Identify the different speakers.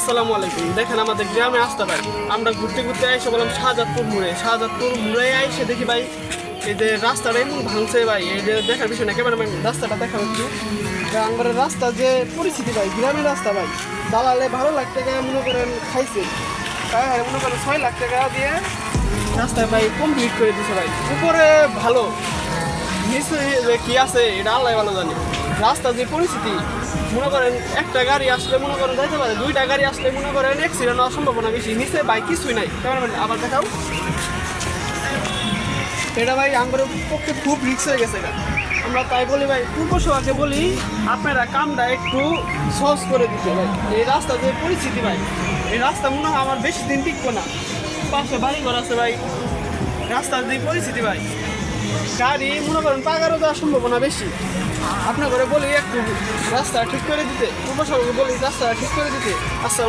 Speaker 1: আসসালামু আলাইকুম। দেখেন আমাদের গ্রামে আসতে ভাই আমরা ঘুরতে ঘুরতে এসে বললাম শাহজাদপুর মোড়ে শাহজাদপুর মোড়ে এসে দেখি ভাই এই যে রাস্তাটা এমন ভাঙছে ভাই এই যে দেখার বিষয় না কেমন রাস্তাটা দেখা হচ্ছে আমার রাস্তা যে পরিস্থিতি ভাই গ্রামের রাস্তা ভাই দালালে ভালো লাখ টাকা মনে করেন খাইছে। হ্যাঁ হ্যাঁ, মনে করেন ছয় লাখ টাকা দিয়ে রাস্তা ভাই কমপ্লিট করে দিছে ভাই। উপরে ভালো। নিচে যে কি আছে, এটা আল্লাহ ভালো জানি। রাস্তা যে পরিস্থিতি, মনে করেন একটা গাড়ি আসলে মনে করেন যাইতে পারে, দুইটা গাড়ি আসলে মনে করেন অ্যাক্সিডেন্ট হওয়ার সম্ভাবনা বেশি, নিচে বাইক কিছুই নাই। ক্যামেরাম্যান আবার দেখাও। এটা ভাই আমার পক্ষে খুব রিক্স হয়ে গেছে এটা। আমরা তাই বলি ভাই পূর্ব সভাকে বলি, আপনারা কামটা একটু সহজ করে দিতে ভাই। এই রাস্তা যে পরিস্থিতি ভাই, এই রাস্তা মনে হয় আমার বেশি দিন টিকবো না। পাশে বাড়ি ঘর আছে ভাই। রাস্তার যে পরিস্থিতি ভাই গাড়ি, মনে করেন পাগারও যাওয়ার সম্ভাবনা বেশি। আপনার ঘরে বলি একটু, রাস্তা ঠিক করে দিতে। উপসর্গ বলি রাস্তা ঠিক করে দিতে। আচ্ছা